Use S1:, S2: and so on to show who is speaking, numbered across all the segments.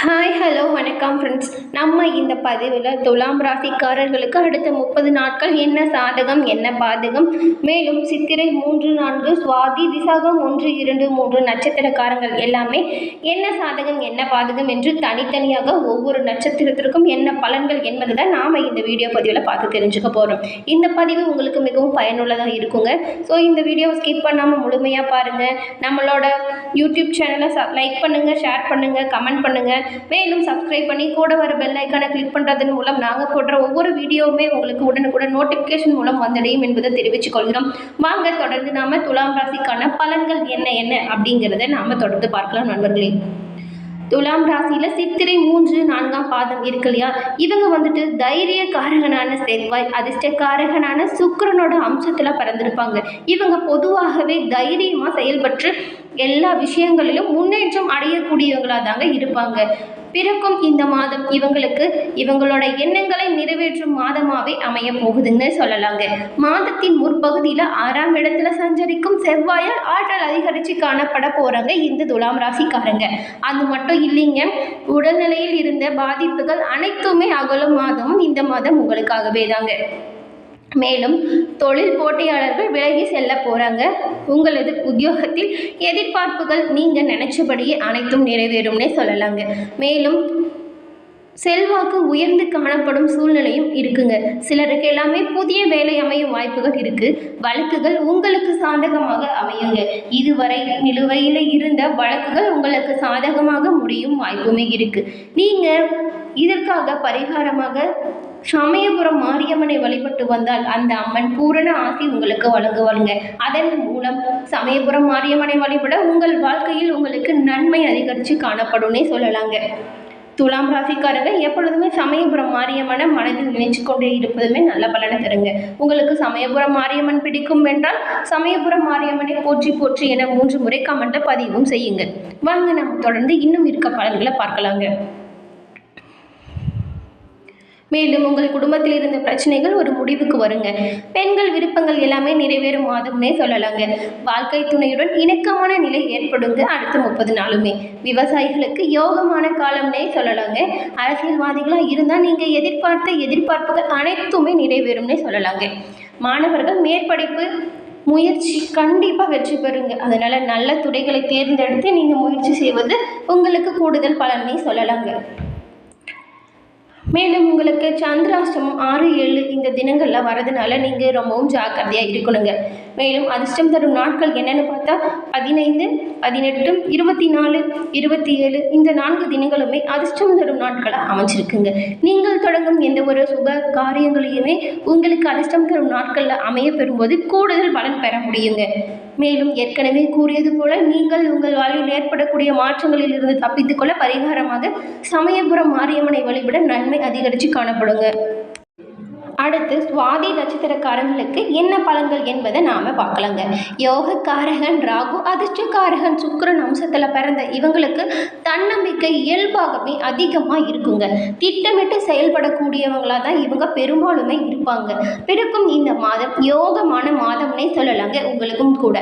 S1: Hi hello வணக்கம் friends நம்ம இந்த பதிவில் துலாம் ராசிக்காரர்களுக்கு அடுத்த முப்பது நாட்கள் என்ன சாதகம் என்ன பாதகம்? மேலும் சித்திரை மூன்று நான்கு சுவாதி விசாகம் ஒன்று இரண்டு மூன்று நட்சத்திரக்காரங்கள் எல்லாமே என்ன சாதகம் என்ன பாதகம் என்று தனித்தனியாக ஒவ்வொரு நட்சத்திரத்திற்கும் என்ன பலன்கள் என்பதை தான் நாம் இந்த வீடியோ பதிவில் பார்த்து தெரிஞ்சுக்க போகிறோம் இந்த பதிவு உங்களுக்கு மிகவும் பயனுள்ளதாக இருக்குங்க. ஸோ இந்த வீடியோவை ஸ்கிப் பண்ணாமல் முழுமையாக பாருங்கள் நம்மளோட யூடியூப் சேனலை லைக் பண்ணுங்கள் ஷேர் பண்ணுங்கள் கமெண்ட் பண்ணுங்கள் மேலும் சப்ஸ்கிரைப் பண்ணி கூட வர பெல் ஐக்கானை கிளிக் பண்ணுறதன் மூலம் நாங்கள் போடுற ஒவ்வொரு வீடியோவுமே உங்களுக்கு உடனுக்குடன் நோட்டிஃபிகேஷன் மூலம் வந்தடையும் என்பதை தெரிவித்துக் கொள்கிறோம். வாங்க தொடர்ந்து நாம துலாம் ராசிக்கான பலன்கள் என்ன என்ன அப்படிங்கிறத நாம தொடர்ந்து பார்க்கலாம் நண்பர்களே. துலாம் ராசியில் சித்திரை மூன்று நான்காம் பாதம் இருக்கு இல்லையா? இவங்க வந்துட்டு தைரிய காரகனான செவ்வாய் அதிர்ஷ்டக்காரகனான சுக்கரனோட அம்சத்தில் பிறந்திருப்பாங்க. இவங்க பொதுவாகவே தைரியமாக செயல்பட்டு எல்லா விஷயங்களிலும் முன்னேற்றம் அடையக்கூடியவங்களாக தாங்க இருப்பாங்க. பிறக்கும் இந்த மாதம் இவங்களுக்கு இவங்களோட எண்ணங்களை நிறைவேற்றும் மாதமாகவே அமைய போகுதுன்னு சொல்லலாங்க. மாதத்தின் முற்பகுதியில் ஆறாம் இடத்துல சஞ்சரிக்கும் செவ்வாயால் ஆற்றல் அதிகரித்து காணப்பட போகிறாங்க இந்த துலாம் ராசிக்காரங்க. அது மட்டும் இல்லைங்க உடல்நிலையில் இருந்த பாதிப்புகள் அனைத்துமே அகலும் மாதமும் இந்த மாதம் உங்களுக்காகவே தாங்க மேலும் தொழில் போட்டியாளர்கள் விலகி செல்ல போகிறாங்க உங்களது உத்தியோகத்தில் எதிர்பார்ப்புகள் நீங்கள் நினச்சபடியே அனைத்தும் நிறைவேறும்னே சொல்லலாங்க. மேலும் செல்வாக்கு உயர்ந்து காணப்படும் சூழ்நிலையும் இருக்குங்க. சிலருக்கு எல்லாமே புதிய வேலை அமையும் வாய்ப்புகள் இருக்கு. வழக்குகள் உங்களுக்கு சாதகமாக அமையுங்க. இதுவரை நிலுவையில் இருந்த வழக்குகள் உங்களுக்கு சாதகமாக முடியும் வாய்ப்புமே இருக்கு. நீங்க இதற்காக பரிகாரமாக சமயபுரம் மாரியம்மனை வழிபட்டு வந்தால் அந்த அம்மன் பூரண ஆசி உங்களுக்கு வழங்குவாளுங்க அதன் மூலம் சமயபுரம் மாரியம்மனை வழிபட உங்கள் வாழ்க்கையில் உங்களுக்கு நன்மை அதிகரித்து காணப்படும்னே சொல்லலாங்க. துலாம் ராசிக்காரங்க எப்பொழுதுமே சமயபுரம் மாரியம்மனை மனதில் நினைச்சு கொண்டே இருப்பதுமே நல்ல பலனை தருங்க. உங்களுக்கு சமயபுரம் மாரியம்மன் பிடிக்கும் என்றால் சமயபுரம் மாரியம்மனை போற்றி போற்றி என மூன்று முறை கமெண்ட்டை பதிவும் செய்யுங்க. வாங்க நம்ம தொடர்ந்து இன்னும் இருக்க பலன்களை பார்க்கலாங்க. மேலும் உங்கள் குடும்பத்தில் இருந்த பிரச்சனைகள் ஒரு முடிவுக்கு வருங்க. பெண்கள் விருப்பங்கள் எல்லாமே நிறைவேறும் மாதம்னே சொல்லலாங்க. வாழ்க்கை துணையுடன் இணக்கமான நிலை ஏற்படுங்க அடுத்த முப்பது நாளுமே. விவசாயிகளுக்கு யோகமான காலம்னே சொல்லலாங்க. அரசியல்வாதிகளாக இருந்தால் நீங்கள் எதிர்பார்த்த எதிர்பார்ப்புகள் அனைத்துமே நிறைவேறும்னே சொல்லலாங்க. மாணவர்கள் மேற்படிப்பு முயற்சி கண்டிப்பாக வெற்றி பெறுங்க. அதனால் நல்ல துறைகளை தேர்ந்தெடுத்து நீங்கள் முயற்சி செய்வது உங்களுக்கு கூடுதல் பலனை சொல்லலாங்க. மேலும் உங்களுக்கு சந்திராஷ்டமம் ஆறு ஏழு இந்த தினங்களில் வரதுனால நீங்கள் ரொம்பவும் ஜாக்கிரதையாக இருக்கணுங்க. மேலும் அதிர்ஷ்டம் தரும் நாட்கள் என்னென்னு பார்த்தா பதினைந்து பதினெட்டு இருபத்தி நாலு இருபத்தி ஏழு இந்த நான்கு தினங்களுமே அதிர்ஷ்டம் தரும் நாட்களாக அமைஞ்சிருக்குங்க. நீங்கள் தொடங்கும் எந்த ஒரு சுப காரியங்களையுமே உங்களுக்கு அதிர்ஷ்டம் தரும் நாட்களில் அமைய பெறும்போது கூடுதல் பலன் பெற முடியுங்க. மேலும் ஏற்கனவே கூறியது போல நீங்கள் உங்கள் வாழ்வில் ஏற்படக்கூடிய மாற்றங்களில் இருந்து தப்பித்துக்கொள்ள பரிகாரமாக சமயபுரம் மாரியம்மனை வழிபட நன்மை அதிகரித்து காணப்படுங்க. அடுத்து சுவாதி நட்சத்திரக்காரங்களுக்கு என்ன பலன்கள் என்பதை நாம் பார்க்கலாங்க. யோகக்காரகன் ராகு அதிர்ஷ்டக்காரகன் சுக்கிரன் அம்சத்தில் பிறந்த இவங்களுக்கு தன்னம்பிக்கை இயல்பாகவே அதிகமாக இருக்குங்க. திட்டமிட்டு செயல்படக்கூடியவங்களாக தான் இவங்க பெரும்பாலுமே இருப்பாங்க. பிறக்கும் இந்த மாதம் யோகமான மாதம்னே சொல்லலாங்க உங்களுக்கும் கூட.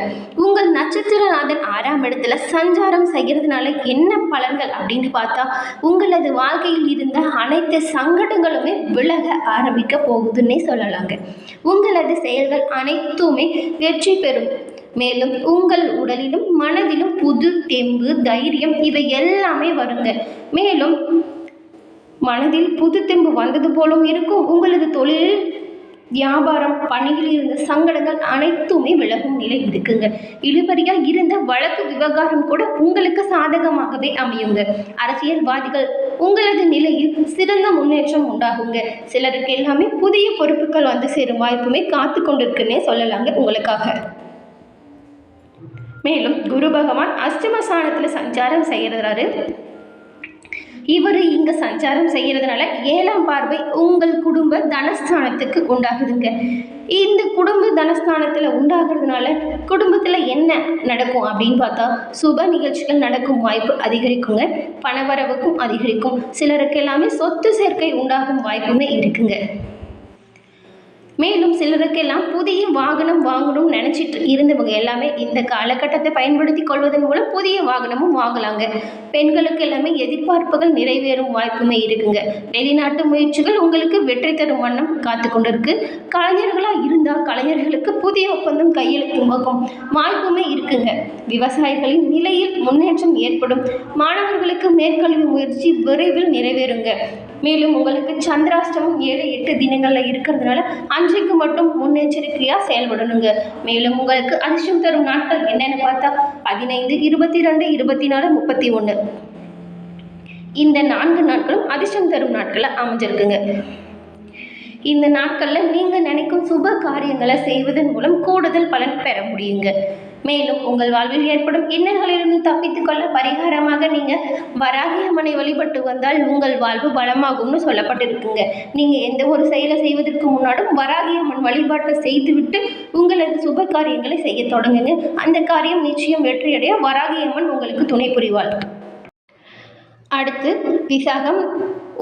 S1: உங்கள் நட்சத்திரநாதன் ஆறாம் இடத்துல சஞ்சாரம் செய்கிறதுனால என்ன பலன்கள் அப்படின்னு பார்த்தா உங்களது வாழ்க்கையில் இருந்த அனைத்து சங்கடங்களுமே விலக ஆரம்பிக்க போகும் போகுதுன்னே சொல்லலாங்க. உங்களது செயல்கள் அனைத்துமே வெற்றி பெறும். மேலும் உங்கள் உடலிலும் மனதிலும் புது தெம்பு தைரியம் இவை எல்லாமே வருங்க. மேலும் மனதில் புது தெம்பு வந்தது போலும் இருக்கும். உங்களது தொழிலில் வியாபாரம் பணியில் இருந்த சங்கடங்கள் அனைத்துமே விலகும் நிலை இருக்குங்க. இழுபறியாக இருந்த வழக்கு விவகாரம் கூட உங்களுக்கு சாதகமாகவே அமையுங்க. அரசியல்வாதிகள் உங்களது நிலையில் சிறந்த முன்னேற்றம் உண்டாகுங்க. சிலருக்கு எல்லாமே புதிய பொறுப்புகள் வந்து சேரும் வாய்ப்புமே காத்து கொண்டிருக்குன்னே சொல்லலாங்க உங்களுக்காக. மேலும் குரு பகவான் அஷ்டமஸ்தானத்தில் சஞ்சாரம் செய்கிறாரு இவர் இங்கே சஞ்சாரம் செய்கிறதுனால ஏழாம் பார்வை உங்கள் குடும்ப தனஸ்தானத்துக்கு உண்டாகுதுங்க. இந்த குடும்ப தனஸ்தானத்தில் உண்டாகிறதுனால குடும்பத்தில் என்ன நடக்கும் அப்படின்னு பார்த்தா சுப நிகழ்ச்சிகள் நடக்கும் வாய்ப்பு அதிகரிக்குங்க. பணவரவுக்கும் அதிகரிக்கும். சிலருக்கு எல்லாமே சொத்து சேர்க்கை உண்டாகும் வாய்ப்புமே இருக்குங்க. மேலும் சிலருக்கெல்லாம் புதிய வாகனம் வாங்கணும்னு நினச்சிட்டு இருந்தவங்க எல்லாமே இந்த காலகட்டத்தை பயன்படுத்தி கொள்வதன் மூலம் புதிய வாகனமும் வாங்கலாங்க. பெண்களுக்கு எல்லாமே எதிர்பார்ப்புகள் நிறைவேறும் வாய்ப்புமே இருக்குங்க. வெளிநாட்டு முயற்சிகள் உங்களுக்கு வெற்றி தரும் வண்ணம் காத்து கொண்டிருக்கு. கலைஞர்களாக இருந்தால் கலைஞர்களுக்கு புதிய ஒப்பந்தம் கையெழுத்துமாகும் வாய்ப்புமே இருக்குங்க. விவசாயிகளின் நிலையில் முன்னேற்றம் ஏற்படும். மாணவர்களுக்கு மேற்கல்வி முயற்சி விரைவில் நிறைவேறுங்க. மேலும் உங்களுக்கு சந்திராஷ்டமம் ஏழு எட்டு தினங்களில் இருக்கிறதுனால அன்றைக்கு மட்டும் முன்னெச்சரிக்கையாக செயல்படணுங்க. மேலும் உங்களுக்கு அதிர்ஷ்டம் தரும் நாட்கள் என்னென்னு பார்த்தா பதினைந்து இருபத்தி ரெண்டு இருபத்தி நாலு முப்பத்தி ஒன்று இந்த நான்கு நாட்களும் அதிர்ஷ்டம் தரும் நாட்களில் அமைஞ்சிருக்குங்க. இந்த நாட்களில் நீங்கள் நினைக்கும் சுப காரியங்களை செய்வதன் மூலம் கூடுதல் பலன் பெற முடியுங்க. மேலும் உங்கள் வாழ்வில் ஏற்படும் இன்னல்களிலிருந்து தப்பித்துக் கொள்ள பரிகாரமாக நீங்கள் வராகி அம்மனை வழிபட்டு வந்தால் உங்கள் வாழ்வு வளமாகும்னு சொல்லப்பட்டிருக்குங்க. நீங்கள் எந்த ஒரு செயலை செய்வதற்கு முன்னாடும் வராகி அம்மன் வழிபாட்டை செய்துவிட்டு உங்களது சுப காரியங்களை செய்ய தொடங்குங்க. அந்த காரியம் நிச்சயம் வெற்றியடைய வராகி அம்மன் உங்களுக்கு துணை புரிவாள் அடுத்து விசாகம்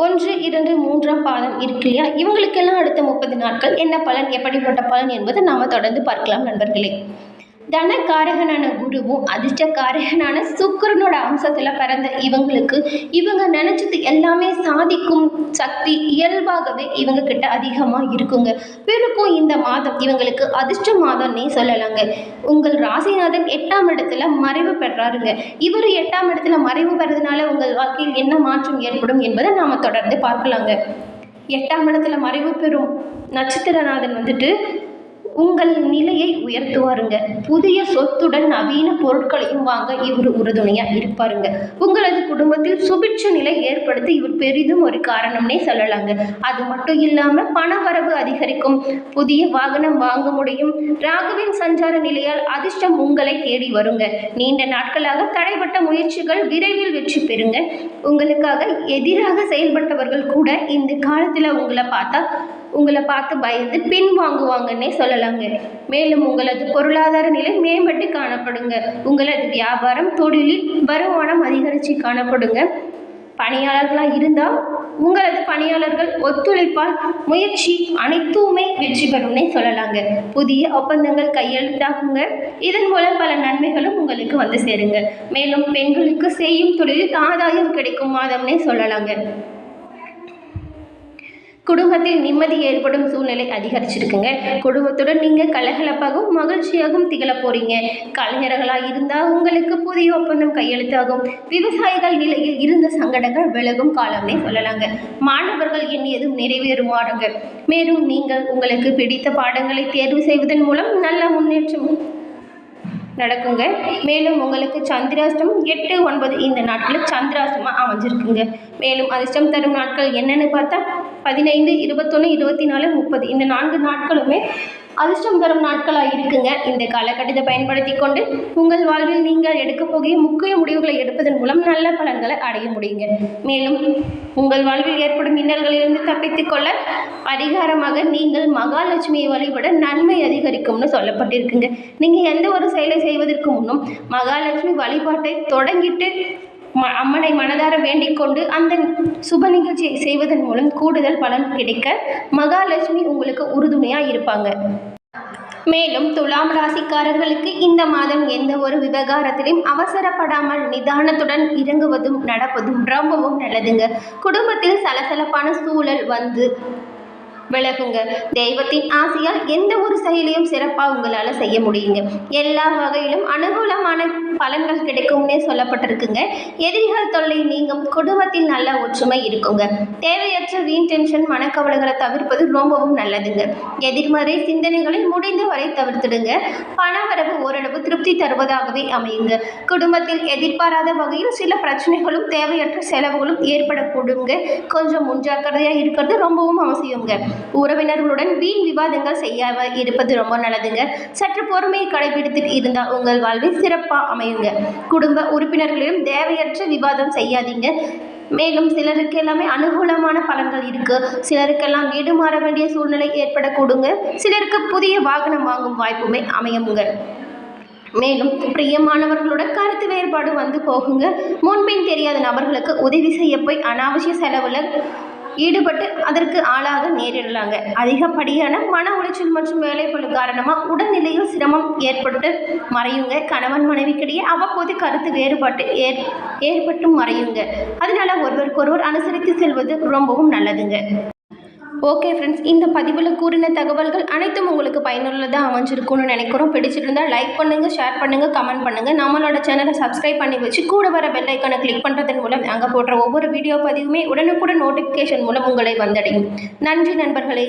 S1: ஒன்று இரண்டு மூன்றாம் பாதம் இருக்கு இல்லையா? இவங்களுக்கெல்லாம் அடுத்த முப்பது நாட்கள் என்ன பலன் எப்படிப்பட்ட பலன் என்பதை நாம் தொடர்ந்து பார்க்கலாம் நண்பர்களே. தனக்காரகனான குருவும் அதிர்ஷ்டக்காரகனான சுக்கரனோட அம்சத்தில் பிறந்த இவங்களுக்கு இவங்க நினச்சது எல்லாமே சாதிக்கும் சக்தி இயல்பாகவே இவங்க கிட்ட அதிகமாக இருக்குங்க. பிறக்கும் இந்த மாதம் இவங்களுக்கு அதிர்ஷ்ட மாதம்னே சொல்லலாங்க. உங்கள் ராசிநாதன் எட்டாம் இடத்துல மறைவு பெறாருங்க. இவர் எட்டாம் இடத்துல மறைவு பெறதுனால உங்கள் வாழ்க்கையில் என்ன மாற்றம் ஏற்படும் என்பதை நாம் தொடர்ந்து பார்க்கலாங்க. எட்டாம் இடத்துல மறைவு பெறும் நட்சத்திரநாதன் வந்துட்டு உங்கள் நிலையை உயர்த்துவாருங்க. புதிய சொத்துடன் நவீன பொருட்களையும் வாங்க இவர் உறுதுணையாக இருப்பாருங்க. உங்களது குடும்பத்தில் சுபிட்ச நிலை ஏற்படுத்தி இவர் பெரிதும் ஒரு காரணம்னே சொல்லலாங்க. அது மட்டும் இல்லாமல் பணவரவு அதிகரிக்கும். புதிய வாகனம் வாங்க முடியும். ராகுவின் சஞ்சார நிலையால் அதிர்ஷ்டம் உங்களை தேடி வருங்க. நீண்ட நாட்களாக தடைப்பட்ட முயற்சிகள் விரைவில் வெற்றி பெறுங்க. உங்களுக்காக எதிராக செயல்பட்டவர்கள் கூட இந்த காலத்தில் உங்களை பார்த்தா உங்களை பார்த்து பயந்து பின் வாங்குவாங்கன்னே சொல்லலாங்க. மேலும் உங்களது பொருளாதார நிலை மேம்பட்டு காணப்படுங்க. உங்களது வியாபாரம் தொழிலில் வருமானம் அதிகரித்து காணப்படுங்க. பணியாளர்களாக இருந்தால் உங்களது பணியாளர்கள் ஒத்துழைப்பால் முயற்சி அனைத்துமே வெற்றி பெறும்னே சொல்லலாங்க. புதிய ஒப்பந்தங்கள் கையெழுத்தாகுங்க. இதன் மூலம் பல நன்மைகளும் உங்களுக்கு வந்து சேருங்க. மேலும் பெண்களுக்கு செய்யும் தொழிலில் ஆதாயம் கிடைக்கும் மாதம்னே சொல்லலாங்க. குடும்பத்தில் நிம்மதி ஏற்படும் சூழ்நிலை அதிகரிச்சிருக்குங்க. குடும்பத்துடன் நீங்கள் கலகலப்பாகவும் மகிழ்ச்சியாகவும் திகழ போறீங்க. கலைஞர்களாக இருந்தால் உங்களுக்கு புதிய ஒப்பந்தம் கையெழுத்தாகும். விவசாயிகள் நிலையில் இருந்த சங்கடங்கள் விலகும் காலம்னே சொல்லலாங்க. மாணவர்கள் எண்ணியதும் நிறைவேறுமாறுங்க மேலும் நீங்கள் உங்களுக்கு பிடித்த பாடங்களை தேர்வு செய்வதன் மூலம் நல்ல முன்னேற்றம் நடக்குங்க. மேலும் உங்களுக்கு சந்திராஷ்டம் எட்டு ஒன்பது இந்த நாட்களில் சந்திராஷ்டமாக அமைஞ்சிருக்குங்க. மேலும் அதிர்ஷ்டம் தரும் நாட்கள் என்னென்னு பார்த்தா பதினைந்து இருபத்தொன்று இருபத்தி நாலு முப்பது. இந்த நான்கு நாட்களுமே அதிர்ஷ்டம் தரும் நாட்களாக இருக்குங்க. இந்த காலகட்டத்தை பயன்படுத்தி கொண்டு உங்கள் வாழ்வில் நீங்கள் எடுக்க போகிய முக்கிய முடிவுகளை எடுப்பதன் மூலம் நல்ல பலன்களை அடைய முடியுங்க. மேலும் உங்கள் வாழ்வில் ஏற்படும் இன்னல்களிலிருந்து தப்பித்துக் கொள்ள பரிகாரமாக நீங்கள் மகாலட்சுமியை வழிபட நன்மை அதிகரிக்கும்னு சொல்லப்பட்டிருக்குங்க. நீங்கள் எந்த ஒரு செயலை செய்வதற்கு முன்னும் மகாலட்சுமி வழிபாட்டை தொடங்கிட்டு அம்மனை மனதார வேண்டிக் கொண்டு அந்த சுப நிகழ்ச்சியை செய்வதன் மூலம் கூடுதல் பலன் கிடைக்க மகாலட்சுமி உங்களுக்கு உறுதுணையாக இருப்பாங்க. மேலும் துலாம் ராசிக்காரர்களுக்கு இந்த மாதம் எந்த ஒரு விவகாரத்திலும் அவசரப்படாமல் நிதானத்துடன் இறங்குவதும் நடப்பதும் ரொம்பவும் நல்லதுங்க. குடும்பத்தில் சலசலப்பான சூழல் வந்து விலகுங்க. தெய்வத்தின் ஆசையால் எந்த ஒரு செயலையும் சிறப்பாக உங்களால் செய்ய முடியுங்க. எல்லா வகையிலும் அனுகூலமான பலன்கள் கிடைக்கும்னே சொல்லப்பட்டிருக்குங்க. எதிரிகள் தொல்லை நீங்கும் குடும்பத்தில் நல்ல ஒற்றுமை இருக்குங்க. தேவையற்ற வீண் டென்ஷன் மனக்கவலைகளை தவிர்ப்பது ரொம்பவும் நல்லதுங்க. எதிர்மறை சிந்தனைகளை முடிந்தவரை தவிர்த்துடுங்க. பணவரவு ஓரளவு திருப்தி தருவதாகவே அமையுங்க. குடும்பத்தில் எதிர்பாராத வகையில் சில பிரச்சனைகளும் தேவையற்ற செலவுகளும் ஏற்படக்கூடுங்க. கொஞ்சம் முன்ஜாக்கிரதையாக இருக்கிறது ரொம்பவும் அவசியங்க உறவினர்களுடன் வீண் விவாதங்கள் செய்யாம இருப்பது ரொம்ப நல்லதுங்க. சற்று பொறுமையை கடைபிடித்து இருந்தால் உங்கள் வாழ்வில் சிறப்பாக அமையுங்க. குடும்ப உறுப்பினர்களிடம் தேவையற்ற விவாதம் செய்யாதீங்க. மேலும் சிலருக்கு எல்லாமே அனுகூலமான பலன்கள் இருக்கு. சிலருக்கெல்லாம் வீடு மாற வேண்டிய சூழ்நிலை ஏற்படக்கூடுங்க. சிலருக்கு புதிய வாகனம் வாங்கும் வாய்ப்புமே அமையுங்க. மேலும் பிரியமானவர்களோட கருத்து வேறுபாடு வந்து போகுங்க. முன்பின் தெரியாத நபர்களுக்கு உதவி செய்ய போய் அனாவசிய செலவில் ஈடுபட்டு அதற்கு ஆளாக நேரிடலாங்க. அதிகப்படியான மன உளைச்சல் மற்றும் வேலைப்பழு காரணமாக உடல்நிலையில் சிரமம் ஏற்பட்டு மறையுங்க. கணவன் மனைவிக்கிடையே அவ்வப்போது கருத்து வேறுபாட்டு ஏற் ஏற்பட்டும் மறையுங்க. அதனால ஒருவருக்கொருவர் அனுசரித்து செல்வது ரொம்பவும் நல்லதுங்க. ஓகே ஃப்ரெண்ட்ஸ் இந்த பதிவில் கூறின தகவல்கள் அனைத்தும் உங்களுக்கு பயனுள்ளதாக அமைஞ்சிருக்கும்னு நினைக்கிறோம். பிடிச்சிருந்தால் லைக் பண்ணுங்கள் ஷேர் பண்ணுங்கள் கமெண்ட் பண்ணுங்கள் நம்மளோட சேனலை சப்ஸ்கிரைப் பண்ணி வச்சு கூட வர பெல்லைக்கான கிளிக் பண்ணுறதன் மூலம் அங்கே போடுற ஒவ்வொரு வீடியோ பதிவுமே உடனுக்குடன் நோட்டிஃபிகேஷன் மூலம் உங்களை வந்தடையும். நன்றி நண்பர்களே.